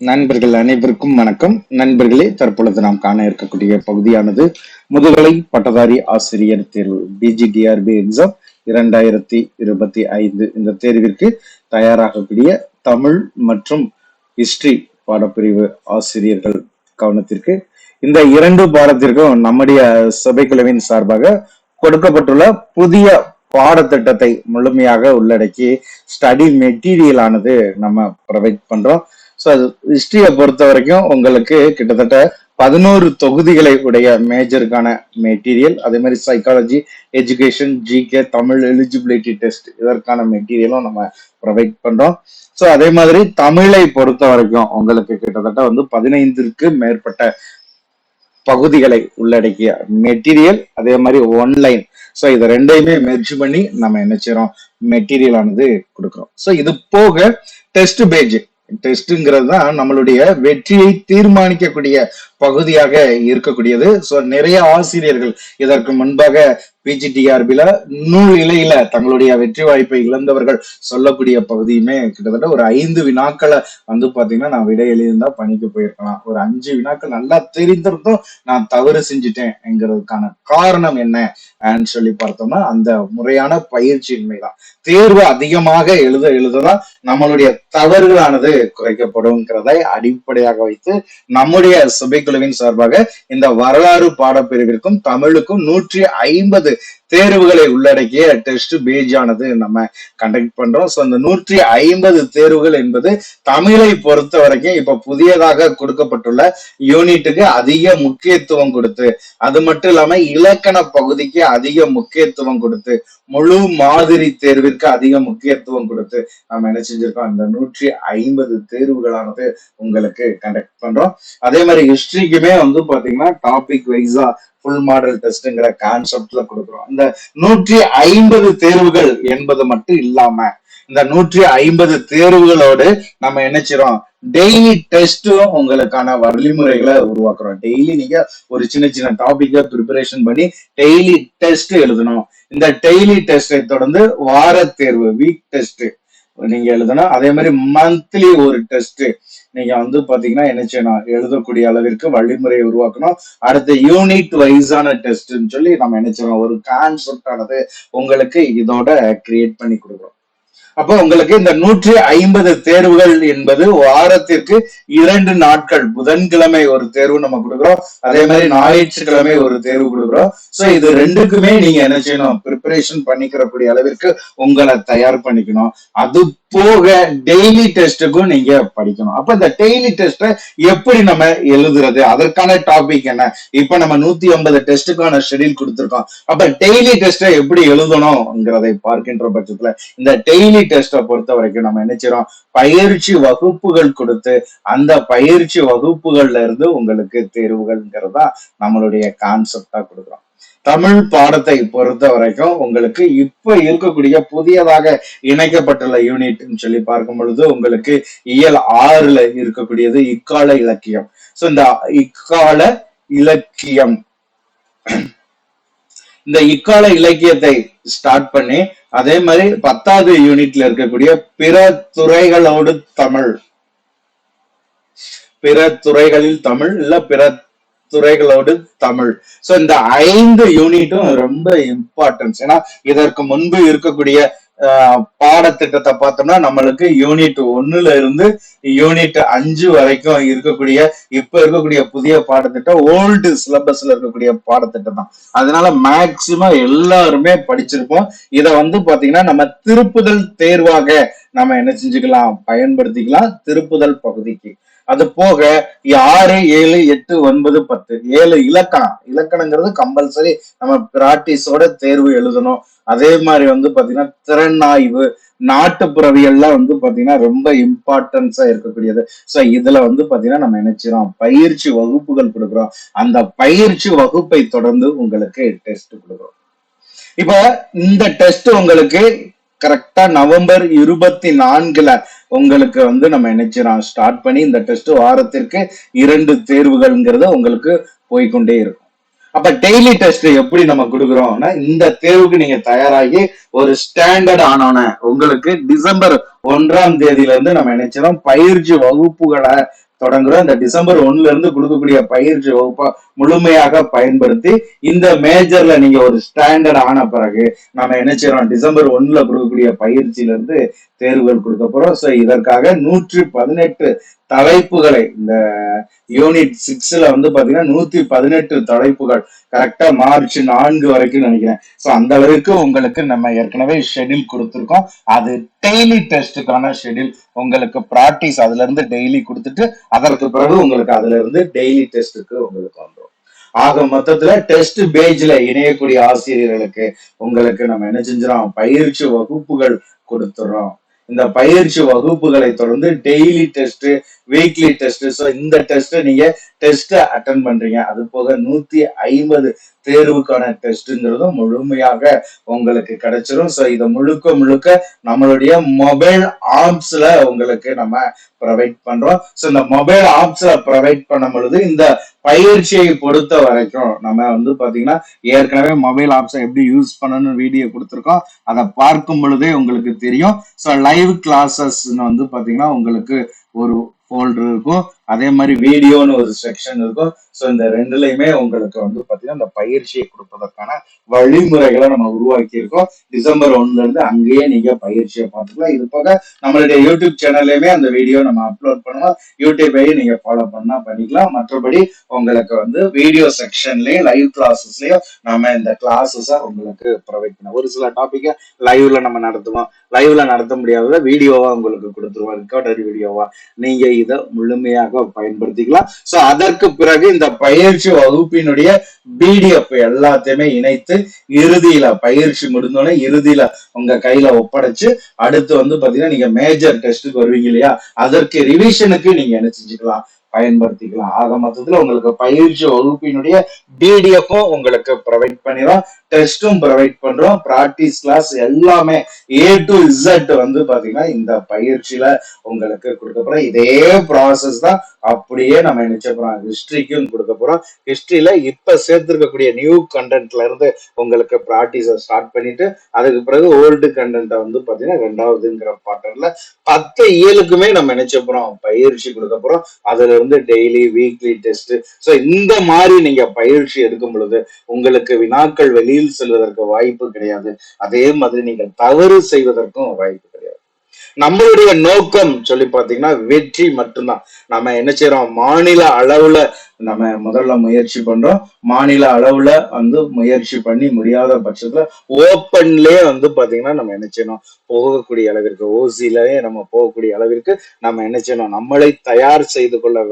நண்பர்கள் அனைவருக்கும் வணக்கம். நண்பர்களே தற்பொழுது நாம் காண இருக்கக்கூடிய பகுதியானது முதுகலை பட்டதாரி ஆசிரியர் தேர்வு பிஜிடிஆர்பி எக்ஸாம் இரண்டாயிரத்தி இருபத்தி ஐந்து இந்த தேர்விற்கு தயாராகக்கூடிய தமிழ் மற்றும் ஹிஸ்டரி பாடப்பிரிவு ஆசிரியர்கள் கவனத்திற்கு இந்த இரண்டு பாடத்திற்கும் நம்முடைய சபைக்குழுவின் சார்பாக கொடுக்கப்பட்டுள்ள புதிய பாடத்திட்டத்தை முழுமையாக உள்ளடக்கி ஸ்டடி மெட்டீரியல் ஆனது நம்ம ப்ரொவைட் பண்றோம். ஸோ அது ஹிஸ்டரியை பொறுத்த வரைக்கும் உங்களுக்கு கிட்டத்தட்ட பதினோரு தொகுதிகளை உடைய மேஜருக்கான மெட்டீரியல் அதே மாதிரி psychology education GK Tamil eligibility test இதற்கான மெட்டீரியலும் நம்ம ப்ரொவைட் பண்றோம். ஸோ அதே மாதிரி தமிழை பொறுத்த வரைக்கும் உங்களுக்கு கிட்டத்தட்ட வந்து பதினைந்திற்கு மேற்பட்ட பகுதிகளை உள்ளடக்கிய மெட்டீரியல் அதே மாதிரி ஒன்லைன் ஸோ இதை ரெண்டையுமே மெர்ஜ் பண்ணி நம்ம என்ன செய்யறோம் மெட்டீரியல் ஆனது கொடுக்குறோம். ஸோ இது போக டெஸ்ட் பேஜ் டெஸ்ட்ங்கிறது தான் நம்மளுடைய வெற்றியை தீர்மானிக்கக்கூடிய பகுதியாக இருக்கக்கூடியது. ஸோ நிறைய ஆசிரியர்கள் இதற்கு முன்பாக பிஜிடிஆர்பில நூல் இலையில தங்களுடைய வெற்றி வாய்ப்பை இழந்தவர்கள் சொல்லக்கூடிய பகுதியுமே கிட்டத்தட்ட ஒரு ஐந்து வினாக்களை வந்து பாத்தீங்கன்னா நான் விடை எழுதியிருந்தா பணிக்கு போயிருக்கலாம். ஒரு அஞ்சு வினாக்கள் நல்லா தெரிந்திருந்தும் நான் தவறு செஞ்சுட்டேன்ங்கிறதுக்கான காரணம் என்ன சொல்லி பார்த்தோம்னா அந்த முறையான பயிற்சியின்மை தான் தேர்வு அதிகமாக எழுத எழுததான் நம்மளுடைய தவறுகளானது குறைக்கப்படும்ங்கிறதை அடிப்படையாக வைத்து நம்முடைய சபைக்குழுவின் சார்பாக இந்த வரலாறு பாடப்பிரிவிற்கும் தமிழுக்கும் நூற்றி ஐம்பது தேர்வுகளை உள்ளடக்கிய டெஸ்ட் பேஜ் ஆனது நம்ம கண்டக்ட் பண்றோம். ஸோ அந்த நூற்றி ஐம்பது தேர்வுகள் என்பது தமிழை பொறுத்த வரைக்கும் இப்ப புதியதாக கொடுக்கப்பட்டுள்ள யூனிட்டுக்கு அதிக முக்கியத்துவம் கொடுத்து அது மட்டும் இல்லாம இலக்கண பகுதிக்கு அதிக முக்கியத்துவம் கொடுத்து முழு மாதிரி தேர்விற்கு அதிக முக்கியத்துவம் கொடுத்து நம்ம என்ன செஞ்சிருக்கோம்? அந்த நூற்றி ஐம்பது தேர்வுகளானது உங்களுக்கு கண்டக்ட் பண்றோம். அதே மாதிரி ஹிஸ்டரி கொஸ்டினுக்குமே வந்து பாத்தீங்கன்னா டாபிக் வைஸா ஃபுல் மாடல் டெஸ்ட்ங்கிற கான்செப்ட்ல கொடுக்குறோம். இந்த நூற்றி ஐம்பது தேர்வுகள் என்பது மட்டும் இல்லாம இந்த நூற்றி ஐம்பது தேர்வுகளோடு நம்ம என்ன டெய்லி டெஸ்ட்டும் உங்களுக்கான வழிமுறைகளை உருவாக்குறோம். டெய்லி நீங்க ஒரு சின்ன சின்ன டாபிக்கை ப்ரிப்பரேஷன் பண்ணி டெய்லி டெஸ்ட் எழுதணும். இந்த டெய்லி டெஸ்டை தொடர்ந்து வார தேர்வு வீக் டெஸ்ட் நீங்க எழுதணும் அதே மாதிரி மந்த்லி ஒரு டெஸ்ட் நீங்க வந்து பாத்தீங்கன்னா என்ன செய்யணும்? எழுதக்கூடிய அளவிற்கு வழிமுறையை உருவாக்கணும். அடுத்த யூனிட் வைஸான டெஸ்ட்னு சொல்லி நம்ம என்ன செய்யறோம் ஒரு கான்செப்ட் ஆனது உங்களுக்கு இதோட கிரியேட் பண்ணி கொடுக்குறோம் அப்போ உங்களுக்கு இந்த நூற்றி ஐம்பது தேர்வுகள் என்பது வாரத்திற்கு இரண்டு நாட்கள் புதன்கிழமை ஒரு தேர்வு நம்ம கொடுக்குறோம். அதே மாதிரி ஞாயிற்றுக்கிழமை ஒரு தேர்வு கொடுக்குறோம். சோ இது ரெண்டுக்குமே நீங்க என்ன செய்யணும் ப்ரிப்பரேஷன் பண்ணிக்கிறக்கூடிய அளவிற்கு உங்களை தயார் பண்ணிக்கணும். அது போக டெய்லி டெஸ்ட்டுக்கும் நீங்க படிக்கணும். அப்ப இந்த டெய்லி டெஸ்ட்டை எப்படி நம்ம எழுதுறது? அதற்கான டாபிக் என்ன? இப்ப நம்ம நூத்தி ஐம்பது டெஸ்ட்டுக்கான ஷெடியூல் கொடுத்துருக்கோம். அப்ப டெய்லி டெஸ்ட்டை எப்படி எழுதணும்ங்கிறதை பார்க்கின்ற பட்சத்துல இந்த டெய்லி டெஸ்ட்டை பொறுத்த வரைக்கும் நம்ம என்ன பயிற்சி வகுப்புகள் கொடுத்து அந்த பயிற்சி வகுப்புகள்ல இருந்து உங்களுக்கு தேர்வுகள்ங்கிறதா நம்மளுடைய கான்செப்டா கொடுக்குறோம். தமிழ் பாடத்தை பொறுத்த வரைக்கும் உங்களுக்கு இப்ப இருக்கக்கூடிய புதியதாக இணைக்கப்பட்டுள்ள யூனிட்னு சொல்லி பார்க்கும் பொழுது உங்களுக்கு இயல் ஆறுல இருக்கக்கூடியது இக்கால இலக்கியம். சோ இந்த இக்கால இலக்கியம் இந்த இக்கால இலக்கியத்தை ஸ்டார்ட் பண்ணி அதே மாதிரி பத்தாவது யூனிட்ல இருக்கக்கூடிய பிற துறைகளோடு தமிழ் பிற துறைகளில் தமிழ் இல்ல பிற துறைகளோடு தமிழ். சோ இந்த ஐந்து யூனிட்டும் ரொம்ப இம்பார்ட்டன்ஸ் ஏன்னா இதற்கு முன்பு இருக்கக்கூடிய பாடத்திட்டத்தை பார்த்தோம்னா நம்மளுக்கு யூனிட் ஒன்னுல இருந்து யூனிட் அஞ்சு வரைக்கும் இருக்கக்கூடிய இப்ப இருக்கக்கூடிய புதிய பாடத்திட்டம் ஓல்டு சிலபஸ்ல இருக்கக்கூடிய பாடத்திட்டம் தான். அதனால மேக்சிமம் எல்லாருமே படிச்சிருப்போம். இத வந்து பாத்தீங்கன்னா நம்ம திருப்புதல் தேர்வாக நம்ம என்ன செஞ்சுக்கலாம்? பயன்படுத்திக்கலாம். திருப்புதல் பகுதிக்கு. அது போக ஆறு ஏழு எட்டு ஒன்பது பத்து. ஏழு இலக்கணம். இலக்கணங்கிறது கம்பல்சரி நம்ம பிராக்டிஸோட தேர்வு எழுதணும். அதே மாதிரி வந்து பாத்தீங்கன்னா திறனாய்வு நாட்டுப்புறவியெல்லாம் வந்து பாத்தீங்கன்னா ரொம்ப இம்பார்ட்டன்ஸா இருக்கக்கூடியது. சோ இதுல வந்து பாத்தீங்கன்னா நம்ம நினைச்சிரோம் பயிற்சி வகுப்புகள் கொடுக்குறோம். அந்த பயிற்சி வகுப்பை தொடர்ந்து உங்களுக்கு டெஸ்ட் கொடுக்குறோம். இப்ப இந்த டெஸ்ட் உங்களுக்கு கரெக்டா நவம்பர் இருபத்தி நான்குல உங்களுக்கு வந்து நம்ம நினைச்சிரோம் ஸ்டார்ட் பண்ணி இந்த டெஸ்ட் வாரத்திற்கு இரண்டு தேர்வுகள்ங்கிறது உங்களுக்கு போய்க்கொண்டே இருக்கும். அப்ப டெய்லி டெஸ்ட் எப்படி நம்ம கொடுக்குறோம்னா இந்த தேர்வுக்கு நீங்க தயாராகி ஒரு ஸ்டாண்டர்ட் ஆனோன உங்களுக்கு டிசம்பர் ஒன்றாம் தேதியில இருந்து நம்ம நினைச்சிடும் பயிற்சி வகுப்புகளை தொடங்குறோம். இந்த டிசம்பர் ஒண்ணுல இருந்து கொடுக்கக்கூடிய பயிற்சி வகுப்பா முழுமையாக பயன்படுத்தி இந்த மேஜர்ல நீங்க ஒரு ஸ்டாண்டர்ட் ஆன பிறகு நம்ம என்ன செய்யறோம்? டிசம்பர் ஒண்ணுல கொடுக்கக்கூடிய பயிற்சியில இருந்து தேர்வுகள் கொடுக்க போறோம். சோ இதற்காக நூற்றி பதினெட்டு தலைப்புகளை இந்த யூனிட் சிக்ஸ்ல வந்து பாத்தீங்கன்னா நூத்தி பதினெட்டு தலைப்புகள். கரெக்டா மார்ச் நான்கு வரைக்கும் நினைக்கிறேன். சோ அந்த வரைக்கும் உங்களுக்கு நம்ம ஏற்கனவே ஷெட்யூல் கொடுத்துருக்கோம். அது டெய்லி டெஸ்ட்டுக்கான ஷெட்யூல் உங்களுக்கு ப்ராக்டிஸ் அதுல இருந்து டெய்லி கொடுத்துட்டு அதற்கு பிறகு உங்களுக்கு அதுல இருந்து டெய்லி டெஸ்ட்டுக்கு உங்களுக்கு வந்துடும் ஆக மொத்தத்துல டெஸ்ட் பேஜ்ல இணையக்கூடிய ஆசிரியர்களுக்கு உங்களுக்கு நம்ம என்ன செஞ்சிடோம் பயிற்சி வகுப்புகள் கொடுத்துறோம் இந்த பயிற்சி வகுப்புகளை தொடர்ந்து daily test weekly test so இந்த டெஸ்ட் நீங்க டெஸ்ட் அட்டன் பண்றீங்க. அது போக நூத்தி ஐம்பது தேர்வுக்கான டெஸ்ட்ங்கிறதும் முழுமையாக உங்களுக்கு கிடைச்சிரும். ஸோ இதை முழுக்க முழுக்க நம்மளுடைய மொபைல் ஆப்ஸ்ல உங்களுக்கு நம்ம ப்ரொவைட் பண்றோம். ஸோ இந்த மொபைல் ஆப்ஸ்ல ப்ரொவைட் பண்ணும் பொழுது இந்த பயிற்சியை பொறுத்த வரைக்கும் நம்ம வந்து பாத்தீங்கன்னா ஏற்கனவே மொபைல் ஆப்ஸை எப்படி யூஸ் பண்ணணும்னு வீடியோ கொடுத்துருக்கோம். அதை பார்க்கும் பொழுதே உங்களுக்கு தெரியும். ஸோ லைவ் கிளாஸஸ் வந்து பார்த்தீங்கன்னா உங்களுக்கு ஒரு ஃபோல்டர் இருக்கும். அதே மாதிரி வீடியோன்னு ஒரு செக்ஷன் இருக்கும். ஸோ இந்த ரெண்டுலையுமே உங்களுக்கு வந்து பார்த்தீங்கன்னா இந்த பயிற்சியை கொடுப்பதற்கான வழிமுறைகளை நம்ம உருவாக்கியிருக்கோம். டிசம்பர் ஒன்னுல இருந்து அங்கேயே நீங்க பயிற்சியை பார்த்துக்கலாம். இது போக நம்மளுடைய யூடியூப் சேனல்லையுமே அந்த வீடியோ நம்ம அப்லோட் பண்ணுவோம். யூடியூபையும் நீங்க ஃபாலோ பண்ணா பண்ணிக்கலாம். மற்றபடி உங்களுக்கு வந்து வீடியோ செக்ஷன்லயும் லைவ் கிளாஸஸ்லயும் நம்ம இந்த கிளாஸஸை உங்களுக்கு ப்ரொவைட் பண்ண ஒரு சில டாப்பிக்கை லைவ்ல நம்ம நடத்துவோம். லைவ்ல நடத்த முடியாததை வீடியோவா உங்களுக்கு கொடுத்துருவோம். ரெக்கார்டட் வீடியோவா நீங்க இதை முழுமையாக பயன்படுத்திக்கலாம். ஸோ அதற்கு பிறகு இந்த பயிற்சி வகுப்பினுடைய பிடிஎஃப் எல்லாத்தையுமே இணைத்து இறுதியில பயிற்சி முடிந்தோடனே இறுதியில உங்க கையில ஒப்படைச்சு அடுத்து வந்து பாத்தீங்கன்னா நீங்க மேஜர் டெஸ்ட்டுக்கு வருவீங்க இல்லையா? அதற்கு ரிவிஷனுக்கு நீங்க என்ன செஞ்சுக்கலாம்? பயன்படுத்திக்கலாம். ஆக மொத்தத்துல உங்களுக்கு பயிற்சி வகுப்பினுடைய பிடிஎஃப்பும் உங்களுக்கு ப்ரொவைட் பண்ணிடும் டெஸ்டும் ப்ரொவைட் பண்றோம். ப்ராக்டிஸ் கிளாஸ் எல்லாமே ஏ டு இசட் வந்து பாத்தீங்கன்னா இந்த பயிற்சியில உங்களுக்கு கொடுக்க போறோம். இதே ப்ராசஸ் தான் அப்படியே நம்ம நினைச்ச போறோம்? ஹிஸ்டரிக்கும் கொடுக்க போறோம். ஹிஸ்டரியில இப்ப சேர்த்திருக்கக்கூடிய நியூ கண்டென்ட்ல இருந்து உங்களுக்கு ப்ராக்டிஸை ஸ்டார்ட் பண்ணிட்டு அதுக்கு பிறகு ஓல்டு கண்டென்ட்டை வந்து பாத்தீங்கன்னா ரெண்டாவதுங்கிற பாட்டர்ல பத்து இயலுக்குமே நம்ம நினைச்ச போறோம்? பயிற்சி கொடுக்க போறோம். அதுல வந்து டெய்லி வீக்லி டெஸ்ட் ஸோ இந்த மாதிரி நீங்க பயிற்சி எடுக்கும் பொழுது உங்களுக்கு வினாக்கள் வெளியில் செல்வதற்கு வாய்ப்பு கிடையாது. அதே மாதிரி நீங்கள் தவறு செய்வதற்கும் வாய்ப்பு கிடையாது. நம்மளுடைய நோக்கம் சொல்லி பாத்தீங்கன்னா வெற்றி மட்டும்தான். நம்ம என்ன செய்யறோம் மாநில அளவுல நம்ம முதல்ல முயற்சி பண்றோம். மாநில அளவுல வந்து முயற்சி பண்ணி முடியாத பட்சத்துல ஓப்பன்லயே வந்து பாத்தீங்கன்னா நம்ம என்ன செய்யணும்? போகக்கூடிய அளவிற்கு ஓசிலயே நம்ம போகக்கூடிய அளவிற்கு நம்ம என்ன செய்யணும்? நம்மளை தயார் செய்து கொள்ள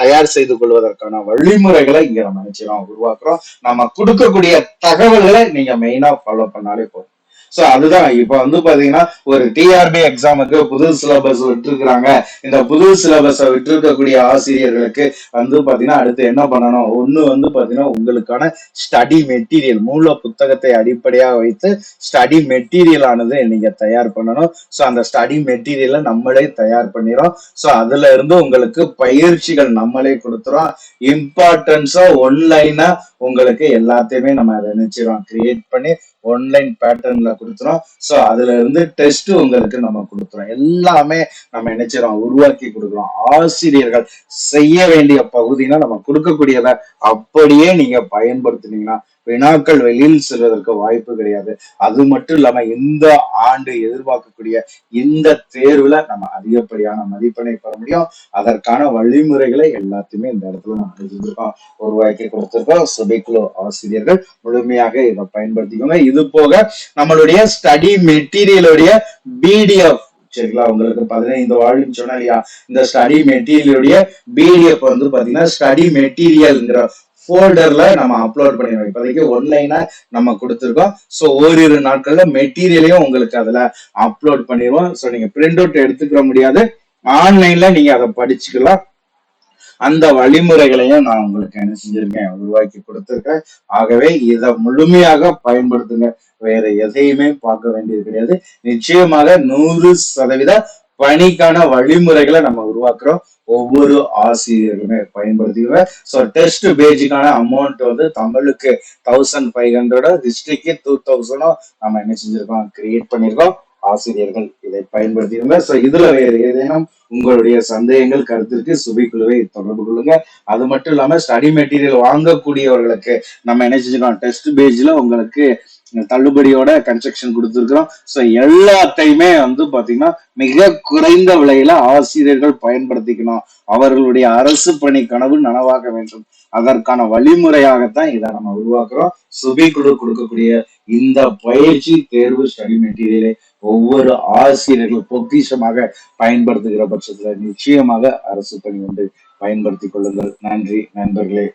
தயார் செய்து கொள்வதற்கான வழிமுறைகளை இங்க நம்ம என்ன செய்யறோம்? உருவாக்குறோம். நம்ம கொடுக்கக்கூடிய தகவல்களை நீங்க மெயினா ஃபாலோ பண்ணாலே போதும். ஸோ அதுதான். இப்போ வந்து பாத்தீங்கன்னா ஒரு டிஆர்பி எக்ஸாமுக்கு புது சிலபஸ் விட்டுருக்குறாங்க. இந்த புது சிலபஸை விட்டுருக்கக்கூடிய ஆசிரியர்களுக்கு வந்து பாத்தீங்கன்னா அடுத்து என்ன பண்ணணும்? ஒன்று வந்து பாத்தீங்கன்னா உங்களுக்கான ஸ்டடி மெட்டீரியல் மூல புத்தகத்தை அடிப்படையாக வைத்து ஸ்டடி மெட்டீரியல் ஆனது நீங்க தயார் பண்ணணும். ஸோ அந்த ஸ்டடி மெட்டீரியலை நம்மளே தயார் பண்ணிடும் சோ அதுல இருந்து உங்களுக்கு பயிற்சிகள் நம்மளே கொடுத்துரும் இம்பார்ட்டன்ஸா ஒன்லைனா உங்களுக்கு எல்லாத்தையுமே நம்ம அதை நினைச்சிடும் கிரியேட் பண்ணி ஒன்லைன் பேட்டர்ன்ல கொடுத்துரும் ஸோ அதுல இருந்து டெஸ்ட் உங்களுக்கு நம்ம கொடுத்துறோம். எல்லாமே நம்ம நினைச்சிடும் உருவாக்கி கொடுக்குறோம். ஆசிரியர்கள் செய்ய வேண்டிய பகுதினா நம்ம கொடுக்கக்கூடியதை அப்படியே நீங்க பயன்படுத்தினீங்கன்னா வினாக்கள் வெளியில் செல்வதற்கு வாய்ப்பு கிடையாது. அது மட்டும் இல்லாம இந்த ஆண்டு எதிர்பார்க்கக்கூடிய இந்த தேர்வுல நம்ம அதிகப்படியான மதிப்பெண்ணை பெற முடியும். அதற்கான வழிமுறைகளை எல்லாத்தையுமே இந்த இடத்துல நம்ம செஞ்சிருக்கோம் உருவாக்கி கொடுத்திருக்கோம். சுபைக்குழு ஆசிரியர்கள் முழுமையாக இதை பயன்படுத்திக்கோங்க. இது போக நம்மளுடைய ஸ்டடி மெட்டீரியலுடைய பிடிஎஃப் சரிங்களா? உங்களுக்கு பதினைந்து வாழ்னு சொன்னா இல்லையா? இந்த ஸ்டடி மெட்டீரியலுடைய பிடிஎஃப் வந்து பாத்தீங்கன்னா ஸ்டடி மெட்டீரியல்ங்கிற ஃபோல்டர்ல நம்ம அப்லோட் பண்ணிடுவோம். இப்போதைக்கு ஒன்லைனா நம்ம கொடுத்துருக்கோம். ஸோ ஓரிரு நாட்கள்ல மெட்டீரியலையும் உங்களுக்கு அதுல அப்லோட் பண்ணிடுவோம். ஸோ நீங்க பிரிண்ட் அவுட் எடுத்துக்கிற முடியாது. ஆன்லைன்ல நீங்க அதை படிச்சுக்கலாம். அந்த வழிமுறைகளையும் நான் உங்களுக்கு என்ன செஞ்சிருக்கேன் உருவாக்கி கொடுத்துருக்கேன். ஆகவே இதை முழுமையாக பயன்படுத்துங்க. வேற எதையுமே பார்க்க வேண்டியது கிடையாது. நிச்சயமாக நூறு சதவீத பணிக்கான வழிமுறைகளை நம்ம உருவாக்குறோம். ஒவ்வொரு ஆசிரியர்களுமே பயன்படுத்திக்கிறோம். ஸோ டெஸ்ட் பேஜுக்கான அமௌண்ட் வந்து தமிழுக்கு தௌசண்ட் ஃபைவ் ஹண்ட்ரடோ ஹிஸ்ட்ரிக்கு டூ தௌசண்டோ நம்ம என்ன செஞ்சிருக்கோம்? கிரியேட் பண்ணியிருக்கோம் ஆசிரியர்கள் இதை பயன்படுத்திக்கோங்க ஸோ இதுல வேறு ஏதேனும் உங்களுடைய சந்தேகங்கள் கருத்திற்கு சுபிக்குழுவை தொடர்பு கொள்ளுங்க. அது மட்டும் இல்லாம ஸ்டடி மெட்டீரியல் வாங்கக்கூடியவர்களுக்கு நம்ம என்ன செஞ்சுக்கோம் டெஸ்ட் பேஜ்ல உங்களுக்கு தள்ளுபடியோட கன்ஸ்ட்ரக்ஷன் கொடுத்துருக்குறோம். ஸோ எல்லாத்தையுமே வந்து பார்த்தீங்கன்னா மிக குறைந்த விலையில ஆசிரியர்கள் பயன்படுத்திக்கணும். அவர்களுடைய அரசு பணி கனவு நனவாக வேண்டும். அதற்கான வழிமுறையாகத்தான் இதை நம்ம உருவாக்குறோம். சுபி குழு கொடுக்கக்கூடிய இந்த பயிற்சி தேர்வு ஸ்டடி மெட்டீரியலை ஒவ்வொரு ஆசிரியர்கள் பொக்கிஷமாக பயன்படுத்துகிற பட்சத்துல நிச்சயமாக அரசு பணி வந்து பயன்படுத்திக் கொள்ளுங்கள். நன்றி நண்பர்களே.